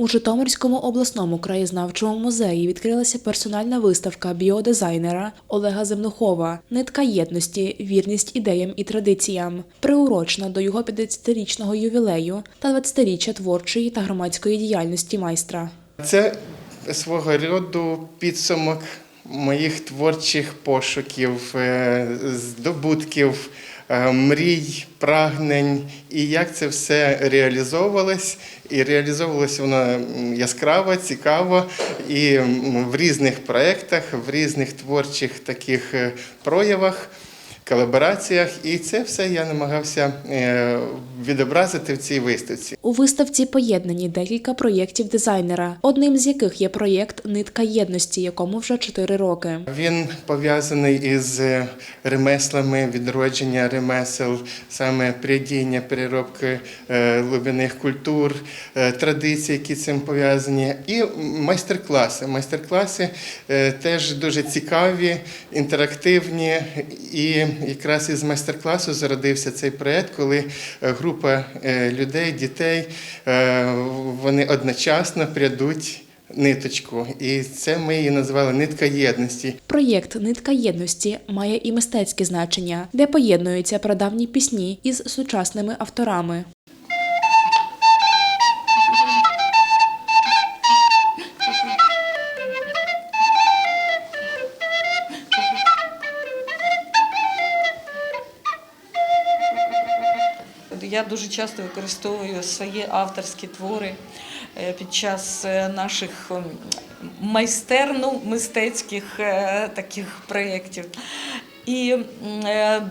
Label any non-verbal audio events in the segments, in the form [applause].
У Житомирському обласному краєзнавчому музеї відкрилася персональна виставка біодизайнера Олега Земнухова Нитка єдності, вірність ідеям і традиціям, приурочена до його 50-річного ювілею та 20-річчя творчої та громадської діяльності майстра. Це свого роду підсумок моїх творчих пошуків, е, здобутків, мрій, прагнень, і як це все реалізовувалось. І реалізовувалось воно яскраво, цікаво, і в різних проєктах, в різних творчих таких е, проявах. Колабораціях, і це все я намагався е, відобразити в цій виставці. У виставці поєднані декілька проєктів дизайнера, одним з яких є проєкт Нитка єдності, якому вже 4 роки. Він пов'язаний із е, ремеслами, відродження ремесел, саме прядіння, переробки е, глибинних культур, е, традиції, які цим пов'язані, і майстер-класи. Майстер-класи е, теж дуже цікаві, інтерактивні. І якраз із майстер-класу зародився цей проєкт, коли е, група е, людей, дітей, е, вони одночасно прядуть ниточку. І це ми її назвали нитка єдності. Проєкт Нитка єдності має і мистецьке значення, де поєднуються прадавні пісні із сучасними авторами. Я дуже часто використовую свої авторські твори е, під час е, наших е, таких проєктів. І е,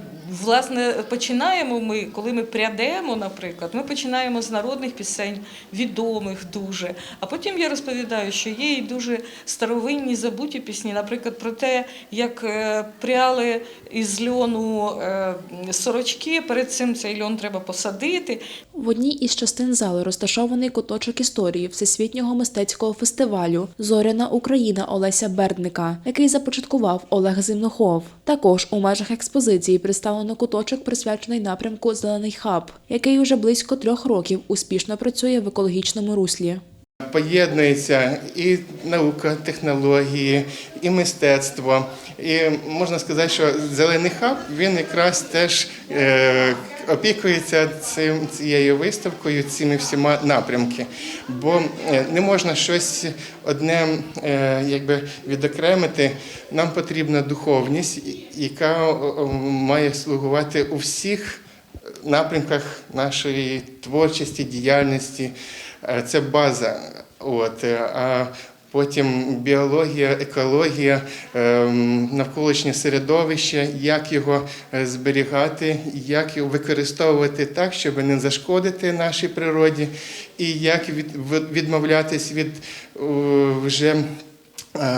власне починаємо ми, коли ми прядемо, наприклад, ми починаємо з народних пісень, відомих дуже. А потім я розповідаю, що є і дуже старовинні забуті пісні, наприклад, про те, як е, пряли із льону е, сорочки. Перед цим цей льон треба посадити. В одній із частин залу розташований куточок історії Всесвітнього мистецького фестивалю Зоряна Україна Олеся Бердника, який започаткував Олег Зимнохов. Також у межах експозиції представлено куточок, присвячений напрямку Зелений хаб, який уже близько трьох років успішно працює в екологічному руслі. Поєднується і наука, технології, і мистецтво. І можна сказати, що зелений хаб він якраз теж е, опікується цим цією виставкою, цими всіма напрямки. Бо е, не можна щось одне е, якби відокремити. Нам потрібна духовність, яка має слугувати у всіх напрямках нашої творчості, діяльності. Е, Це база. От, е, а потім біологія, екологія, ем, навколишнє середовище, як його е, зберігати, як його використовувати так, щоб не зашкодити нашій природі, і як від, від- відмовлятись від вже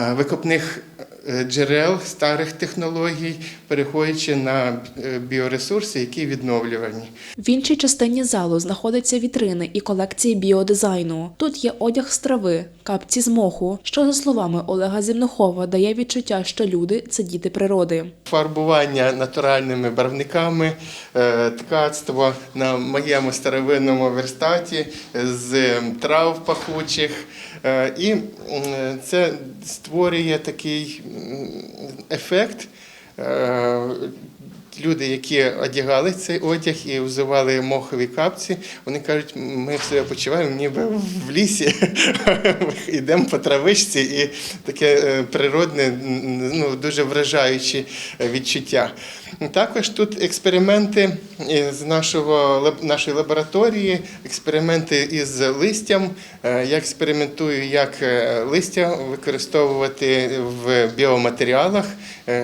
викопних джерел старих технологій, переходячи на е, біоресурси, які відновлювані. В іншій частині залу знаходяться вітрини і колекції біодизайну. Тут є одяг з трави, капці з моху, що, за словами Олега Зімнохова, дає відчуття, що люди це діти природи. Фарбування натуральними барвниками, е, ткацтво на моєму старовинному верстаті з трав пахучих. Е, І це створює такий ефект. Люди, які одягали цей одяг і взивали мохові капці, вони кажуть, ми себе почуваємо ніби в лісі, [laughs] йдемо по травичці, і таке е, природне, ну, дуже вражаюче відчуття. Також тут експерименти з нашого, нашої лабораторії, експерименти із листям. Е, Я експериментую, як е, листя використовувати в біоматеріалах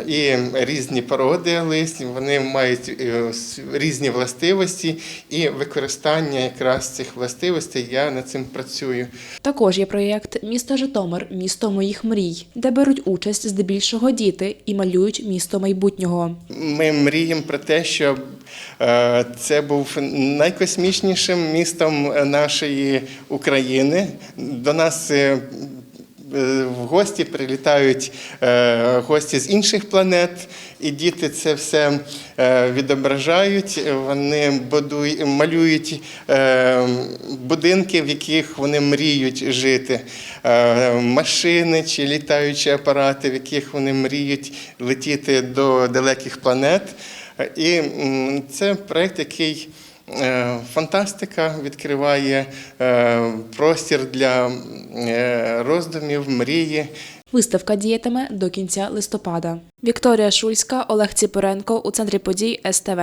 і різні породи лист. Вони мають е, різні властивості і використання якраз цих властивостей. Я над цим працюю. Також є проєкт Місто Житомир місто моїх мрій, де беруть участь здебільшого діти і малюють місто майбутнього. Ми мріємо про те, щоб е, це був найкосмічнішим містом нашої України. До нас е, е, в гості прилітають е, гості з інших планет, і діти це все е, відображають. Вони малюють е, будинки, в яких вони мріють жити, е, машини чи літаючі апарати, в яких вони мріють летіти до далеких планет. І це проект, який е, фантастика відкриває е, простір для е, роздумів, мрії. Виставка діятиме до кінця листопада. Вікторія Шульська, Олег Ціпоренко у центрі подій СТВ.